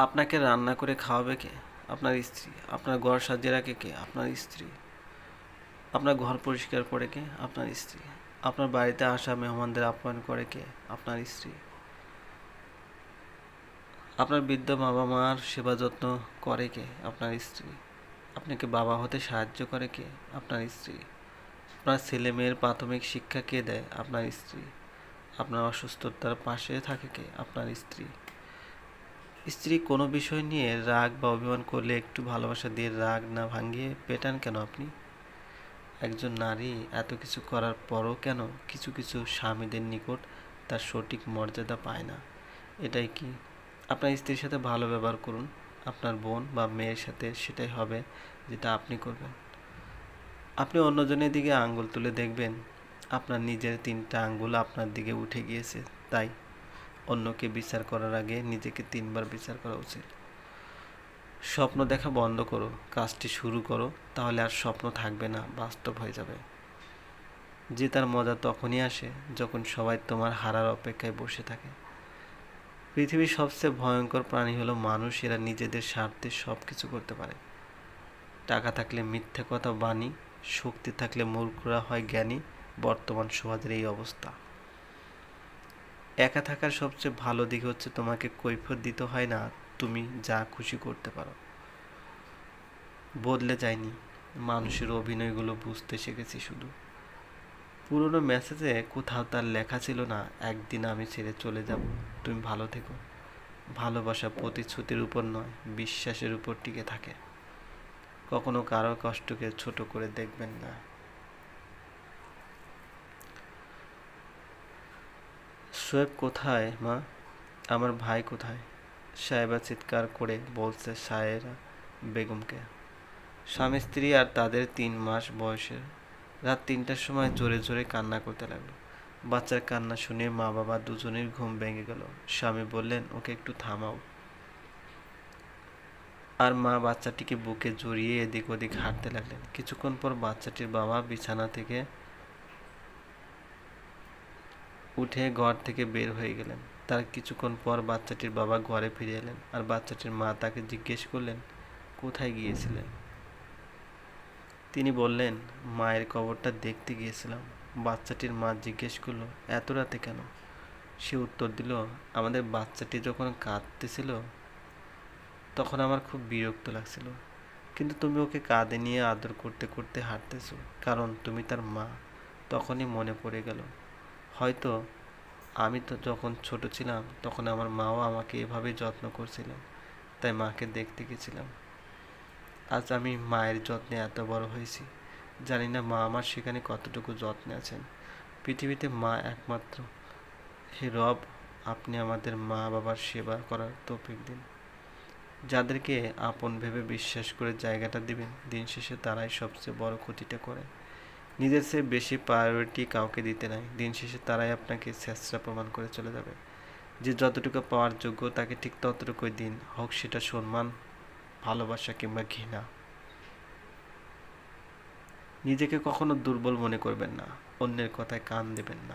আপনাকে রান্না করে খাওয়াবে কে? আপনার স্ত্রী। আপনার ঘর সাজিয়ে রাখে কে? আপনার স্ত্রী। আপনার ঘর পরিষ্কার করে কে? আপনার স্ত্রী। আপনার বাড়িতে আসা মেহমানদের আপ্যায়ন করে কে? আপনার স্ত্রী। আপনার বৃদ্ধ বাবা মার সেবা যত্ন করে কে? আপনার স্ত্রী। আপনাকে বাবা হতে সাহায্য করে কে? আপনার স্ত্রী। আপনার ছেলে মেয়ের প্রাথমিক শিক্ষা কে দেয়? আপনার স্ত্রী। আপনার অসুস্থতার পাশে থাকে কে? আপনার স্ত্রী। স্ত্রী কোনো বিষয় নিয়ে রাগ বা অভিমান করলে একটু ভালোবাসা দিয়ে রাগ না ভাঙিয়ে পেটান কেন আপনি? একজন নারী এত কিছু করার পরও কেন কিছু কিছু স্বামীদের নিকট তার সঠিক মর্যাদা পায় না? এটাই কি? আপনার স্ত্রীর সাথে ভালো ব্যবহার করুন। আপনার বোন বা মেয়ের সাথে সেটাই হবে যেটা আপনি করবেন। আপনি অন্যজনের দিকে আঙ্গুল তুলে দেখবেন। আপনার নিজের তিনটা আঙ্গুল আপনার দিকে উঠে গিয়েছে, তাই। অন্যকে বিচার করার আগে নিজেকে তিনবার বিচার করা উচিত। স্বপ্ন দেখা বন্ধ করো, কাজটি শুরু করো, তাহলে আর স্বপ্ন থাকবে না, বাস্তব হয়ে যাবে। যে তার মজা তখনই আসে যখন সবাই তোমার হারার অপেক্ষায় বসে থাকে। পৃথিবীর সবচেয়ে ভয়ঙ্কর প্রাণী হলো মানুষ, এরা নিজেদের স্বার্থে সব কিছু করতে পারে। টাকা থাকলে মিথ্যে কথা বাণী, শক্তি থাকলে মূর্খরা হয় জ্ঞানী, বর্তমান সমাজের এই অবস্থা। একা থাকার সবচেয়ে ভালো দিক হচ্ছে তোমাকে কৈফত দিতে হয় না, তুমি যা খুশি করতে পারো। বদলে যায়নি, মানুষের অভিনয়গুলো বুঝতে শিখেছি শুধু। পুরনো মেসেজে কোথাও তার লেখা ছিল না, একদিন আমি ছেড়ে চলে যাব, তুমি ভালো থেকো। ভালোবাসা প্রতিশ্রুতির উপর নয়, বিশ্বাসের উপর টিকে থাকে। কখনো কারও কষ্টকে ছোট করে দেখবেন না। শোয়েব কোথায়, মা? আমার ভাই কোথায়? সাহেবা চিৎকার করে বলছে সায়েরা বেগমকে। স্বামী, স্ত্রী আর তাদের তিন মাস বয়সের। রাত তিনটার সময় জোরে জোরে কান্না করতে লাগল। বাচ্চার কান্না শুনে মা বাবা দুজনের ঘুম ভেঙে গেল। স্বামী বললেন, ওকে একটু থামাও। আর মা বাচ্চাটিকে বুকে জড়িয়ে এদিক ওদিক হাঁটতে লাগলেন। কিছুক্ষণ পর বাচ্চাটির বাবা বিছানা থেকে উঠে ঘর থেকে বের হয়ে গেলেন। তার কিছুক্ষণ পর বাচ্চাটির বাবা ঘরে ফিরে এলেন আর বাচ্চাটির মা তাকে জিজ্ঞেস করলেন, কোথায় গিয়েছিলেন? তিনি বললেন, মায়ের কবরটা দেখতে গিয়েছিলাম। বাচ্চাটির মা জিজ্ঞেস করল, এত রাতে কেন? সে উত্তর দিল, আমাদের বাচ্চাটি যখন কাঁদতেছিল, তখন আমার খুব বিরক্ত লাগছিল। কিন্তু তুমি ওকে কাঁধে নিয়ে আদর করতে করতে হাঁটতেছো, কারণ তুমি তার মা। তখনই মনে পড়ে গেল হয়তো আমি তো যখন ছোট ছিলাম, তখন আমার মাও আমাকে এভাবেই যত্ন করছিলেন তাই মাকে দেখতে গেছিলাম। আজ আমি মায়ের যত্নে এত বড় হয়েছি। জানি না মা আমার সেখানে কতটুকু যত্নে আছেন। পৃথিবীতে মা একমাত্র। হে রব, আপনি আমাদের মা বাবার সেবা করার তৌফিক দিন। যাদেরকে আপন ভেবে বিশ্বাস করে জায়গাটা দিবেন, দিন শেষে তারাই সবচেয়ে বড় ক্ষতিটা করে। নিজের চেয়ে বেশি প্রায়োরিটি কাউকে দিতে নাই। দিন শেষে তারাই আপনাকে শেষরা প্রমাণ করে চলে যাবে। যে যতটুকু পাওয়ার যোগ্য তাকে ঠিক ততটুকুই দিন। হোক সেটা সম্মান, ভালোবাসা কিংবা ঘৃণা। নিজেকে কখনো দুর্বল মনে করবেন না। অন্যের কথায় কান দেবেন না।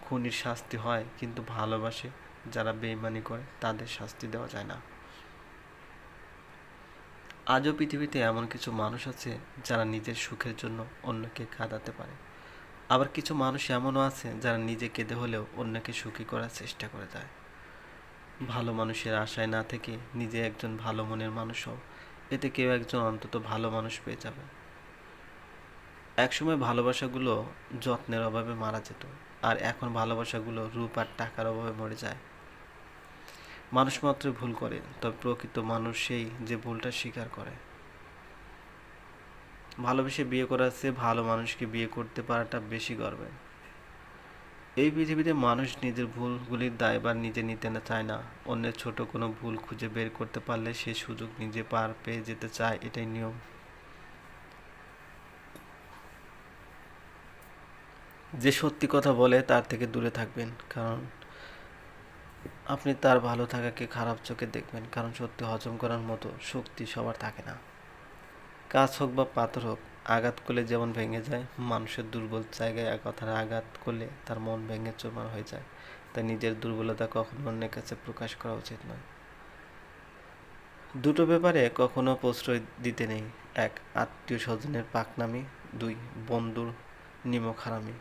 খুনির শাস্তি হয়, কিন্তু ভালোবাসে যারা বেইমানি করে তাদের শাস্তি দেওয়া যায় না। আজও পৃথিবীতে এমন কিছু মানুষ আছে যারা নিজের সুখের জন্য অন্যকে কাঁদাতে পারে। আবার কিছু মানুষ এমনও আছে যারা নিজে কেঁদে হলেও অন্যকে সুখী করার চেষ্টা করে যায়। ভালো মানুষের আশায় না থেকে নিজে একজন ভালো মনের মানুষ হও, এতে কেউ একজন অন্তত ভালো মানুষ পেয়ে যাবে। একসময় ভালোবাসাগুলো যত্নের অভাবে মারা যেত, আর এখন ভালোবাসাগুলো রূপ আর টাকার অভাবে মরে যায়। মানুষ মাত্র ভুল করে, তবে প্রকৃত মানুষ সেই যে ভুলটা স্বীকার করে। ভালোবেসে বিয়ে করার চেয়ে ভালো মানুষকে বিয়ে করতে পারাটা বেশি গর্বের এই পৃথিবীতে মানুষ নিজের ভুলগুলির দায়ভার নিজে নিতে না চায় না, অন্যের ছোট কোনো ভুল খুঁজে বের করতে পারলে সে সুযোগ নিজে পার পেয়ে যেতে চায়, এটাই নিয়ম। যে সত্যি কথা বলে তার থেকে দূরে থাকবেন, কারণ আপনি তার ভালো থাকাকে খারাপ চোখে দেখবেন, কারণ সত্যি হজম করার মতো শক্তি সবার থাকে না। কাজ হোক বা পাথর হোক, আঘাত করলে যেমন ভেঙে যায়, মানুষের দুর্বল জায়গায় কথার আঘাত করলে তার মন ভেঙে চোরমার হয়ে যায়। তাই নিজের দুর্বলতা কখনো অন্যের কাছে প্রকাশ করা উচিত নয়। দুটো ব্যাপারে কখনো প্রশ্রয় দিতে নেই। এক, আত্মীয় স্বজনের পাকনামি। দুই, বন্ধুর নিমক হারামি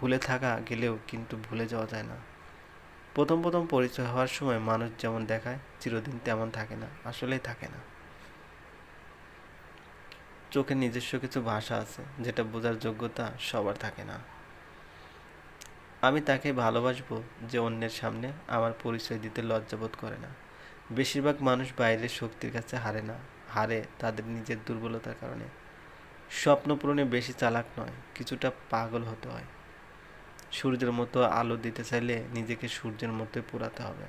ভুলে থাকা গেলেও কিন্তু ভুলে যাওয়া যায় না। প্রথম প্রথম পরিচয় হওয়ার সময় মানুষ যেমন দেখায়, চিরদিন তেমন থাকে না, আসলেই থাকে না। চোখে নিজস্ব কিছু ভাষা আছে, যেটা বোঝার যোগ্যতা সবার থাকে না। আমি তাকে ভালোবাসবো যে অন্যের সামনে আমার পরিচয় দিতে লজ্জাবোধ করে না। বেশিরভাগ মানুষ বাইরের শক্তির কাছে হারে না, হারে তাদের নিজের দুর্বলতার কারণে। স্বপ্ন পূরণে বেশি চালাক নয়, কিছুটা পাগল হতে হয়। সূর্যের মতো আলো দিতে চাইলে নিজেকে সূর্যের মতোই পোড়াতে হবে।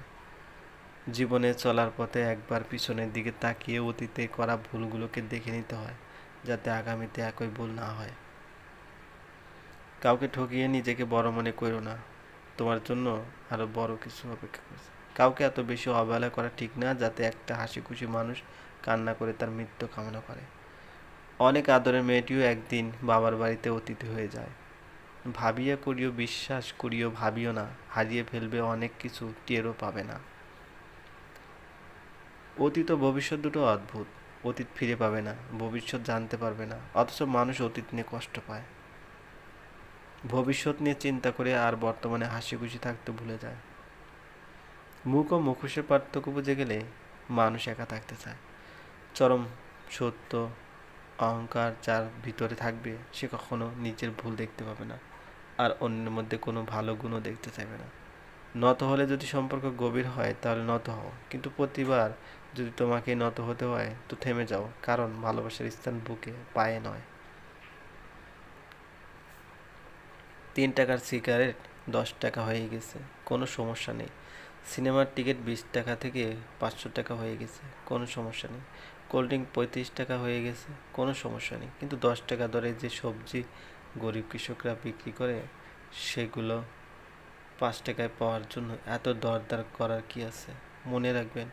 জীবনে চলার পথে একবার পিছনের দিকে তাকিয়ে অতীতে করা ভুলগুলোকে দেখে নিতে হয়, যাতে আগামীতে একই ভুল না হয়। কাউকে ঠকিয়ে নিজেকে বড় মনে করো না। তোমার জন্য আরও বড় কিছু অপেক্ষা করছে। কাউকে এত বেশি অবহেলা করা ঠিক না, যাতে একটা হাসি খুশি মানুষ কান্না করে তার মৃত্যু কামনা করে। অনেক আদরের মেয়েটিও একদিন বাবার বাড়িতে অতিথি হয়ে যায়। ভাবিয়া করিও, বিশ্বাস করিও, ভাবিও না, হারিয়ে ফেলবে অনেক কিছু, টেরও পাবে না। অতীত ও ভবিষ্যৎ দুটো অদ্ভুত, অতীত ফিরে পাবে না, ভবিষ্যৎ জানতে পারবে না, অথচ মানুষ অতীত নিয়ে কষ্ট পায়। ভবিষ্যৎ নিয়ে চিন্তা করে আর বর্তমানে হাসি খুশি থাকতে ভুলে যায়। মুখ ও মুখোশের পার্থক্য বুঝে গেলে মানুষ একা থাকতে চায়। চরম সত্য, অহংকার যার ভিতরে থাকবে, সে কখনো নিজের ভুল দেখতে পাবে না। আর অন্যের মধ্যে কোনো ভালো গুণও দেখতে চাইবে না। নত হলে যদি সম্পর্ক গভীর হয়, তাহলে নত হও। কিন্তু প্রতিবার যদি তোমাকে নত হতে হয়, তো থেমে যাও। কারণ ভালোবাসার স্থান বুকে, পায়ে নয়। তিন টাকার সিগারেট দশ টাকা হয়ে গেছে। কোনো সমস্যা নেই। সিনেমার টিকিট বিশ টাকা থেকে পাঁচশো টাকা হয়ে গেছে। কোনো সমস্যা নেই। কোল্ড ড্রিঙ্ক পঁয়ত্রিশ টাকা হয়ে গেছে। কোনো সমস্যা নেই। কিন্তু দশ টাকা দরে যে সবজি গরিব কৃষকরা বিক্রি করে সেগুলো পাঁচ টাকায় পাওয়ার জন্য এত দরদার করার কি আছে? মনে রাখবেন,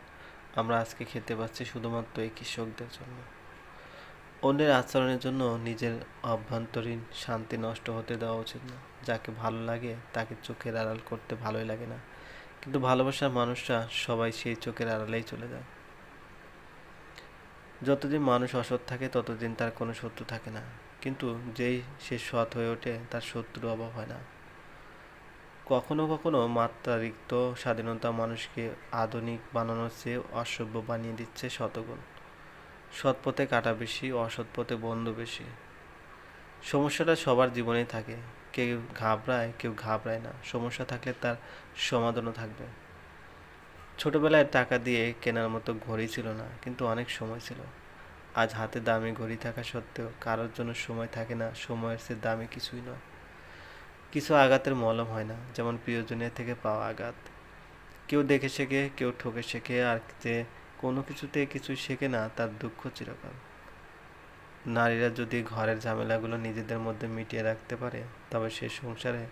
আমরা আজকে খেতে পাচ্ছি শুধুমাত্র এই কৃষকদের জন্য। অন্যের আচরণের জন্য নিজের অভ্যন্তরীণ শান্তি নষ্ট হতে দেওয়া উচিত না। যাকে ভালো লাগে তাকে চোখের আড়াল করতে ভালোই লাগে না। কিন্তু ভালোবাসার মানুষরা সবাই সেই চোখের আড়ালেই চলে যায়। যতদিন মানুষ অসৎ থাকে, ততদিন তার কোনো শত্রু থাকে না। কিন্তু যেই সে সৎ হয়ে ওঠে, তার শত্রুর অভাব হয় না। কখনো কখনো মাত্রারিক্ত স্বাধীনতা মানুষকে আধুনিক বানানোর চেয়ে অসভ্য বানিয়ে দিচ্ছে শতগুণ। সৎ পথে কাটা বেশি, অসৎ পথে বন্ধু বেশি। সমস্যাটা সবার জীবনেই থাকে। কেউ ঘাবড়ায় কেউ ঘাবড়ায় না। সমস্যা থাকলে তার সমাধানও থাকবে। ছোটবেলায় টাকা দিয়ে কেনার মতো ঘড়ি ছিল না, কিন্তু অনেক সময় ছিল। আজ হাতে দামি ঘড়ি থাকা সত্ত্বেও কারোর জন্য সময় থাকে না, সময়ের সে দামি কিছুই নয়। কিছু আঘাতের মলম হয় না, যেমন প্রিয়জনের থেকে পাওয়া আঘাত। কেউ দেখে শেখে, কেউ ঠকে শেখে, আর যে কোনো কিছুতে কিছু শেখে না, তার দুঃখ চিরকাল। নারীরা যদি ঘরের ঝামেলাগুলো নিজেদের মধ্যে মিটিয়ে রাখতে পারে, তবে সে সংসারে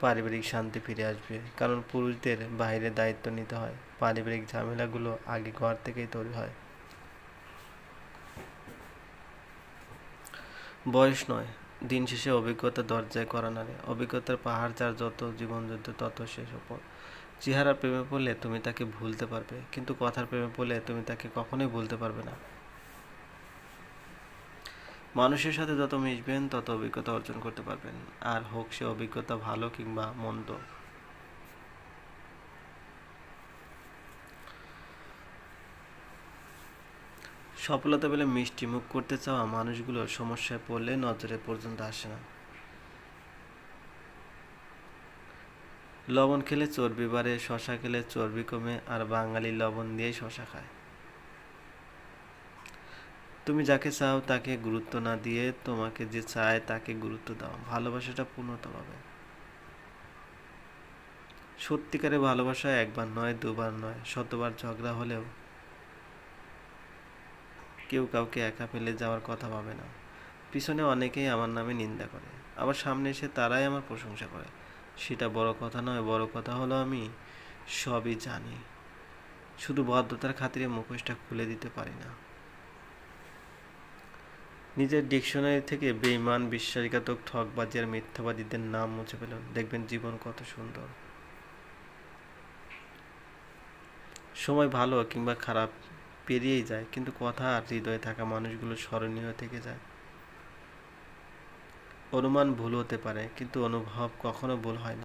পারিবারিক শান্তি ফিরে আসবে, কারণ পুরুষদের বাইরে দায়িত্ব নিতে হয়। পারিবারিক ঝামেলাগুলো আগে ঘর থেকেই তৈরি হয়। বয়স নয়। দিন শেষে অভিজ্ঞতা দরজায় করা নাড়ে। অভিজ্ঞতার পাহাড় যার যত জীবনযুদ্ধ, তত শেষ ওপর চেহারার প্রেমে পড়লে তুমি তাকে ভুলতে পারবে, কিন্তু কথার প্রেমে পড়লে তুমি তাকে কখনোই ভুলতে পারবে না। মানুষের সাথে যত মিশবেন, তত অভিজ্ঞতা অর্জন করতে পারবেন। আর হোক সে অভিজ্ঞতা ভালো কিংবা মন্দ। সফলতা পেলে মিষ্টি মুখ করতে চাওয়া মানুষগুলো সমস্যায় পড়লে নজরে পর্যন্ত আসে না। লবণ খেলে চর্বি বাড়ে, শশা খেলে চর্বি কমে, আর বাঙালি লবণ দিয়ে শশা খায়। তুমি যাকে চাও তাকে গুরুত্ব না দিয়ে তোমাকে যে চায় তাকে গুরুত্ব দাও। ভালোবাসাটা পূর্ণতা পাবে। সত্যিকারের ভালোবাসা একবার নয়, দুবার নয়, শতবার ঝগড়া হলেও কেউ কাউকে একা ফেলে যাওয়ার কথা ভাবে না। পিছনে অনেকেই আমার নামে নিন্দা করে। আবার সামনে এসে তারাই আমার প্রশংসা করে। সেটা বড় কথা নয়, বড় কথা হলো আমি সবই জানি। শুধু ভদ্রতার খাতিরে মুখোশটা খুলে দিতে পারি না। নিজের ডিকশনারি থেকে বেইমান বিশ্বাসঘাতক ঠকবাজি আর মিথ্যাবাদীদের নাম মুছে ফেলুন। দেখবেন জীবন কত সুন্দর। সময় ভালো কিংবা খারাপ পেরিয়েই যায়, কিন্তু কথা আর হৃদয়ে থাকা মানুষগুলো স্মরণীয় থেকে যায়। অনুমান ভুল হতে পারে, কিন্তু অনুভব কখনো ভুল হয় না।